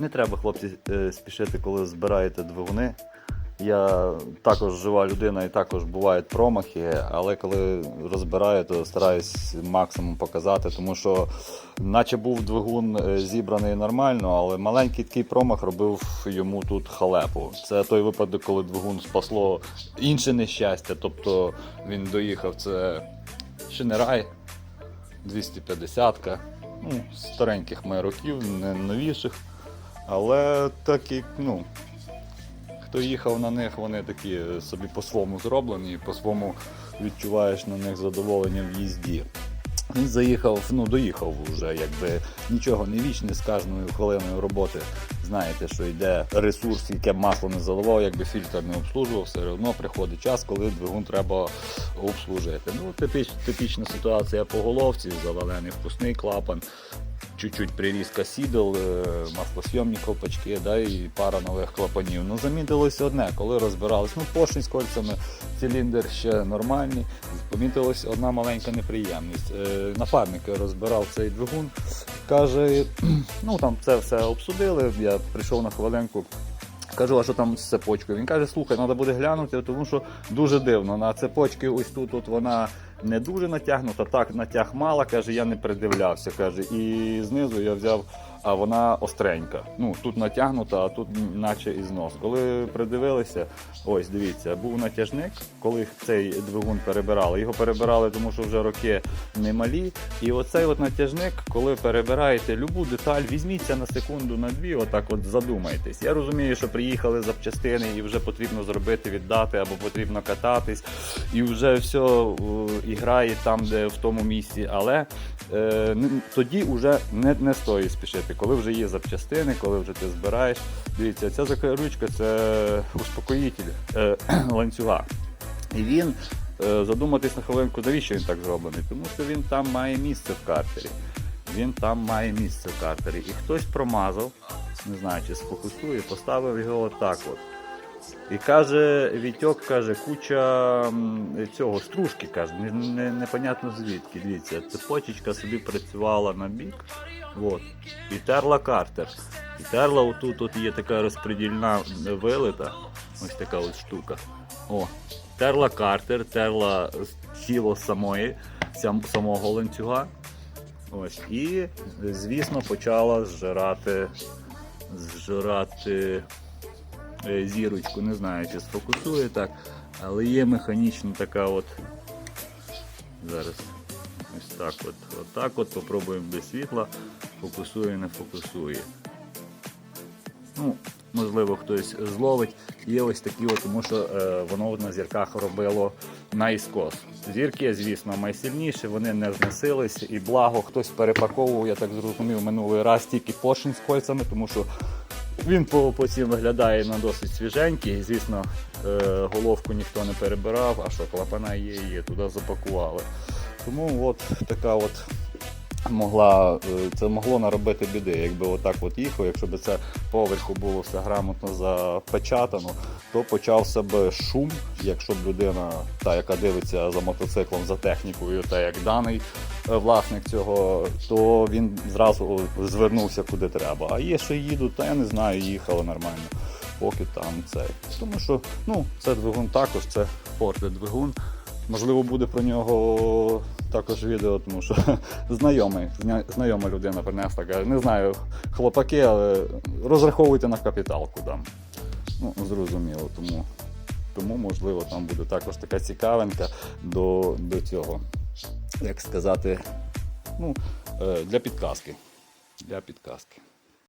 Не треба, хлопці, е, спішити, коли збираєте двигуни. Я також жива людина і також бувають промахи, але коли розбираю, то стараюсь максимум показати, тому що наче був двигун е, зібраний нормально, але маленький такий промах робив йому тут халепу. Це той випадок, коли двигун спасло інше нещастя. Тобто він доїхав, це ще не рай, 250-ка, ну, стареньких має років, не новіших. Але так як, ну, хто їхав на них, вони такі собі по-своєму зроблені, по-своєму відчуваєш на них задоволення в їзді. Він заїхав, ну доїхав вже, якби нічого не вічне з кожною хвилиною роботи. Знаєте, що йде ресурс, яке масло не заливав, якби фільтр не обслужував, все одно приходить час, коли двигун треба обслужити. Ну, типіч, типічна ситуація по головці, завалений впускний клапан, чуть-чуть прирізка сідел, е, маслосйомні колпачки, да, і пара нових клапанів. Ну, Замітилось одне, коли розбирались, ну, поршень з кольцями, циліндр ще нормальний. Помітилась одна маленька неприємність. Е, Напарник розбирав цей двигун, каже, ну там це все обсудили. Я прийшов на хвилинку. Кажу, а що там з цепочкою? Він каже, слухай, треба буде глянути, тому що дуже дивно. На цепочці ось тут от вона не дуже натягнута, так натяг мала, каже, я не придивлявся. каже, І знизу я взяв, а вона остренька. Ну, тут натягнута, а тут наче і знос. Коли придивилися, ось дивіться, був натяжник, коли цей двигун перебирали. Його перебирали, тому що вже роки немалі. І оцей от натяжник, коли перебираєте любу деталь, візьміться на секунду, на дві, отак от задумайтесь. Я розумію, що приїхали запчастини і вже потрібно зробити, віддати або потрібно кататись, і вже все е, і грає там, де в тому місці. Але тоді вже не, не стоїть спішити, коли вже є запчастини, коли вже ти збираєш. Дивіться, ця закручка це успокоїтель е, ланцюга. І він е, задуматись на хвилинку, навіщо він так зроблений? Тому що він там має місце в картері. Він там має місце в картері. І хтось промазав, не знаю, чи сфокусує, поставив його отак от. І каже, Вітьок каже, куча цього стружки, каже, не, не, непонятно звідки. Дивіться, цепочечка собі працювала на бік. От, і терла картер. І терла отут от є така розподільна вилита. Ось така от штука. О, терла картер, терла тіло самої, сам- самого ланцюга. Ось. І, звісно, почала зжирати, зжирати зірочку. Не знаю, чи сфокусує так, але є механічна така от. Зараз. Ось так от. Отак от попробуємо без світла. Фокусує, не фокусує. Ну, можливо, хтось зловить. Є ось такі, от, тому що е, воно на зірках робило наіскос. Зірки, звісно, найсильніші, вони не знесились, і благо хтось перепаковував, я так зрозумів, минулий раз тільки поршень з кольцями, тому що він по, по виглядає на досить свіженький. Звісно, е, головку ніхто не перебирав, а що клапана є, є, туди запакували. Тому от така от могла, е, це могло наробити біди. Якби отак от їхав, якщо б це поверху було все грамотно запечатано, то почався б шум, якщо б людина, та яка дивиться за мотоциклом, за технікою, та як даний е, власник цього, то він зразу звернувся куди треба. А є, що їдуть, та я не знаю, їхали нормально. Поки там це. Тому що ну, це двигун також, це Ford двигун. Можливо, буде про нього також відео, тому що знайомий, знайома людина принесла, каже, не знаю, хлопаки, але розраховуйте на капіталку там. Ну, зрозуміло, тому, тому можливо там буде також така цікавинка до, до цього, як сказати, ну, е, для підказки. Для підказки.